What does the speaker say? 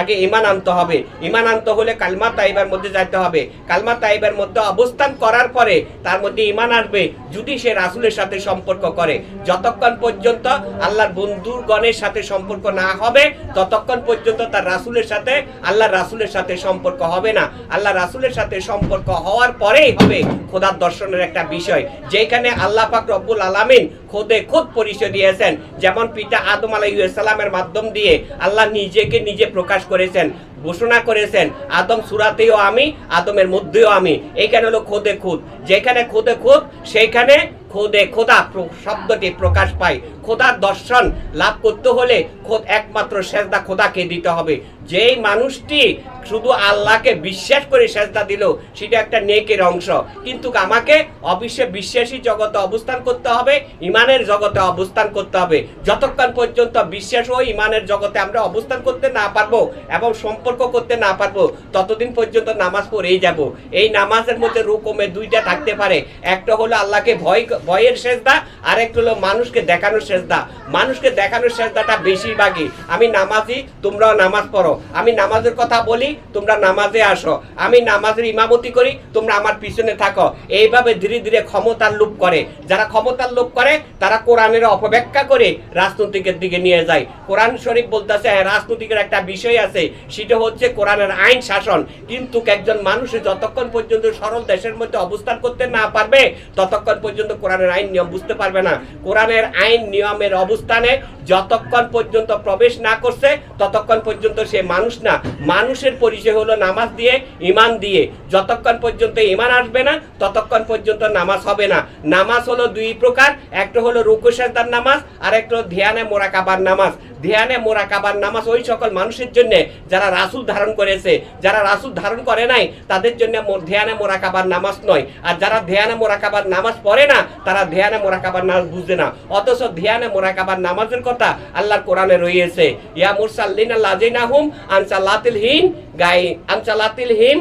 আগে ইমান আনতে হবে। ইমান আনতে হলে কালমা তাইবার মধ্যে যাইতে হবে। কালমা তাইবার মধ্যে অবস্থান করার পরে তার মধ্যে ইমান আসবে যদি সে রাসুলের সাথে সম্পর্ক করে। যতক্ষণ পর্যন্ত আল্লাহর বন্ধুগণের সাথে সম্পর্ক না হবে, ততক্ষণ পর্যন্ত তার রাসুলের সাথে আল্লাহ রাসুলের সাথে সম্পর্ক হবে না। আল্লাহ রাসুলের সাথে সম্পর্ক হওয়ার পরেই হবে খোদার দর্শনের একটা বিষয়। যেখানে আল্লাহ পাক রব্বুল আলামিন খোদে খোদ পরিচয় দিয়েছেন। যেমন পিতা আদম আলাইসালামের মাধ্যম দিয়ে আল্লাহ নিজেকে নিজে প্রকাশ করেছেন, ঘোষণা করেছেন, আদম সুরাতেও আমি, আদমের মধ্যেও আমি। এইখানে হলো খোদে খুদ। যেখানে খোদে খুদ, সেইখানে খোদে খোদা শব্দটি প্রকাশ পায়। খোদার দর্শন লাভ করতে হলে একমাত্র সেজদা খোদাকে দিতে হবে। যেই মানুষটি শুধু আল্লাহকে বিশ্বাস করে সেজদা দিল, সেটা একটা নেকের অংশ। কিন্তু আমাকে অবশ্যই বিশ্বাসী জগতে অবস্থান করতে হবে, ইমানের জগতে অবস্থান করতে হবে। যতক্ষণ পর্যন্ত বিশ্বাস ও ইমানের জগতে আমরা অবস্থান করতে না পারব এবং সম্পর্ক করতে না পারব, ততদিন পর্যন্ত নামাজ পড়েই যাব। এই নামাজের মধ্যে রকমের দুইটা থাকতে পারে। একটা হলো আল্লাহকে ভয়, ভয়ের সেজদা আর একটা হলো মানুষকে দেখানোর সেজদা। মানুষকে দেখানোর সেজদাটা বেশিরভাগই। আমি নামাজি, তোমরাও নামাজ পড়ো। আমি নামাজের কথা বলি, তোমরা নামাজে আসো। আমি নামাজের ইমামতি করি, তোমরা আমার পিছনে থাকো। এইভাবে ধীরে ধীরে ক্ষমতার লোভ করে। যারা ক্ষমতার লোভ করে, তারা কোরআনের অপব্যাখ্যা করে রাজনৈতিকের দিকে নিয়ে যায়। কোরআন শরীফ বলতেছে হ্যাঁ রাজনৈতিকের একটা বিষয় আছে। সেটা হচ্ছে কোরআনের আইন শাসন। কিন্তু একজন মানুষ যতক্ষণ পর্যন্ত সরল দেশের মধ্যে অবস্থান করতে না পারবে, ততক্ষণ পর্যন্ত কোরআনের আইন নিয়ম বুঝতে পারবে না। কোরআনের আইন নিয়মের অবস্থানে যতক্ষণ পর্যন্ত প্রবেশ না করছে, ততক্ষণ পর্যন্ত সে মানুষ না। মানুষের পরিচয় হলো নামাজ দিয়ে ইমান দিয়ে। যতক্ষণ পর্যন্ত ইমান আসবে না, ততক্ষণ পর্যন্ত নামাজ হবে না। নামাজ হলো দুই প্রকার, একটা হলো রুকুসাদার নামাজ আর একটা হলো ধ্যানে মোরাকাবার নামাজ। ধ্যানে মোরাকাবার নামাজ ওই সকল মানুষের জন্য যারা রাসুল ধারণ করেছে, যারা রাসুল ধারণ করে নাই, তাদের জন্য ধ্যানে মোরাকাবার নামাজ নয়। আর যারা ধ্যানে মোরাকাবার নামাজ পড়ে না, তারা ধ্যানে মোরাকাবার নামাজ বুঝে না। অথচ ধ্যানে মোরাকাবার নামাজের কথা আল্লাহর কোরআনে রয়েছে। ইয়া মুরসাল্লিনা হুম আনসালাতিল হিন গাই আনসালাতিল হিম